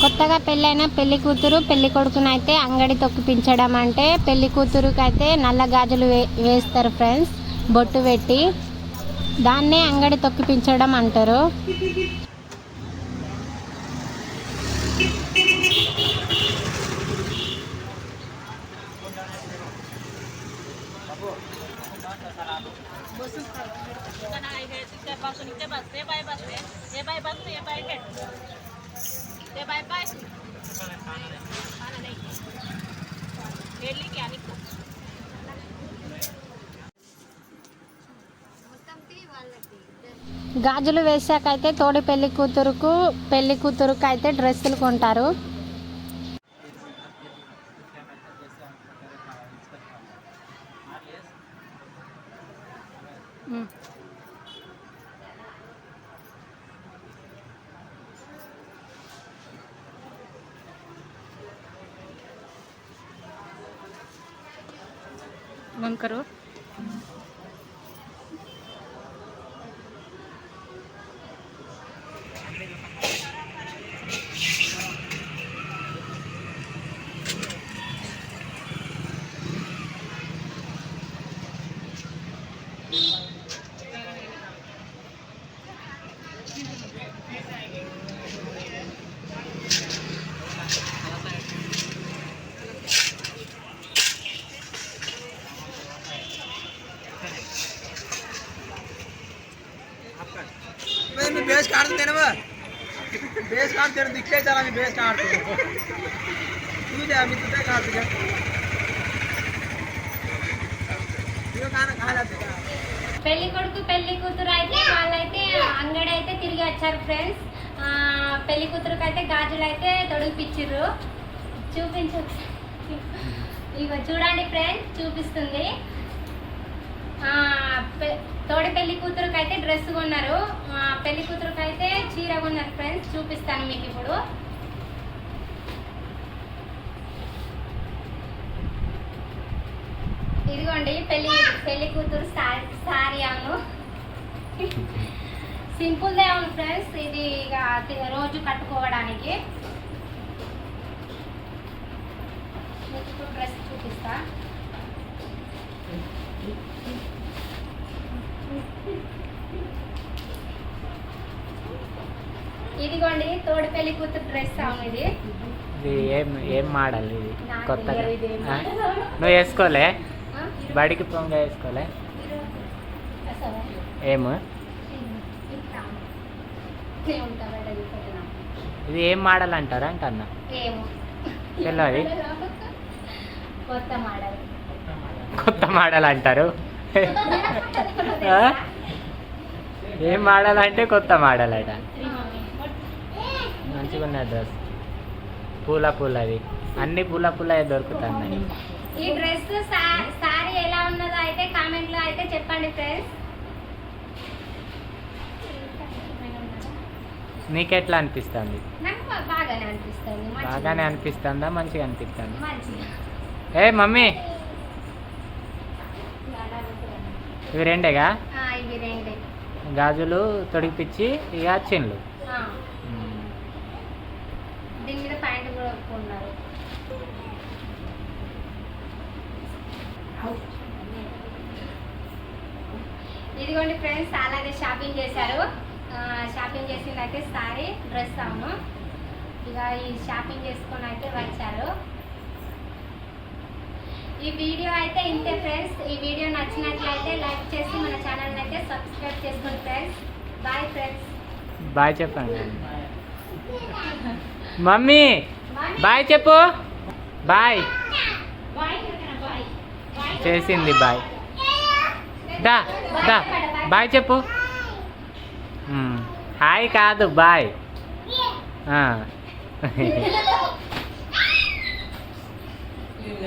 కొత్తగా పెళ్ళైన పెళ్ళి కూతురు పెళ్ళి కొడుకునైతే అంగడి తొక్కిపించడం అంటే పెళ్ళి కూతురుకి అయితే నల్ల గాజులు వే వేస్తారు ఫ్రెండ్స్ బొట్టు పెట్టి. దాన్నే అంగడి తొక్కిపించడం అంటారు. గాజులు వేసాకైతే తోడి పెళ్ళి కూతురుకు పెళ్ళి కూతురుకు అయితే డ్రెస్సులు కొంటారు. Ừ. બંધ કરો ಬೇಸ್ ಕಾಣ್ತೀರ ದಿಕ್ಕೇ ಸಲ ನೀವು ಬೇಸ್ ಕಾಣ್ತೀವಿ ಇದೆ పెళ్ళి కొడుకు పెళ్ళి కూతురు అయితే వాళ్ళైతే అంగడి అయితే తిరిగి వచ్చారు ఫ్రెండ్స్. పెళ్ళి కూతురుకి అయితే గాజులు అయితే తొడిగిపిచ్చిర్రు. చూపించు. ఇక చూడండి ఫ్రెండ్స్ చూపిస్తుంది. తోడి పెళ్ళి కూతురుకి అయితే డ్రెస్ కొన్నారు. పెళ్ళి కూతురుకి అయితే చీర కొన్నారు ఫ్రెండ్స్. చూపిస్తాను మీకు ఇప్పుడు. ఇదిగోండి పెళ్ళి పెళ్ళి కూతురు సారీ సారీ అవును సింపుల్దే అవును ఫ్రెండ్స్. ఇది ఇక రోజు కట్టుకోవడానికి. మీకు ఇప్పుడు డ్రెస్ చూపిస్తా. ఇదిగోండి తోడి పెళ్ళి కూతురు డ్రెస్ ఇది. ఇది ఏం ఏం మోడల్ ఇది? కొత్తగా. నువ్వు వేసుకోలే? బడికి పొంగ వేసుకోలే? ఏము. ఇది ఏం మోడల్ అంటారా? అంటన్నా. తెలియదు కొత్త మోడల్. మోడల్ అంటారు? ఏం మోడల్ అంటే కొత్త మోడల్ అట మంచిగా ఉన్న డ్రెస్. పూల పూలది అన్ని పూల పూల దొరుకుతున్నాయి. ఈ డ్రెస్ సారీ ఎలా ఉన్నదో అయితే కామెంట్లో అయితే చెప్పండి ఫ్రెండ్స్. నీకెట్లా అనిపిస్తుంది? బాగానే అనిపిస్తుంది. మంచిగా. బాగానే అనిపిస్తుందా? ఏ మమ్మీ! ఇవి రెండేగా? ఇవి రెండే. గాజులు తొడిగిపిచ్చి ఇక చిన్లు. దీని మీద ప్యాంట్ కూడా ఇదిగోండి ఫ్రెండ్స్ అలాగే షాపింగ్ చేశారు. షాపింగ్ చేసింది అయితే సారీ డ్రెస్ అవును ఇక ఈ షాపింగ్ చేసుకొని అయితే వచ్చారు. ఈ వీడియో అయితే ఇంతే ఫ్రెండ్స్. ఈ వీడియో నచ్చినట్లయితే లైక్ చేసి మన ఛానల్ అయితే సబ్స్క్రైబ్ చేసుకోండి ఫ్రెండ్స్. బాయ్ ఫ్రెండ్స్ బాయ్ చెప్పండి. మమ్మీ బాయ్ చెప్పు. బాయ్ చేసింది బాయ్ దా దా. బాయ్ చెప్పు. హాయ్ కాదు బాయ్.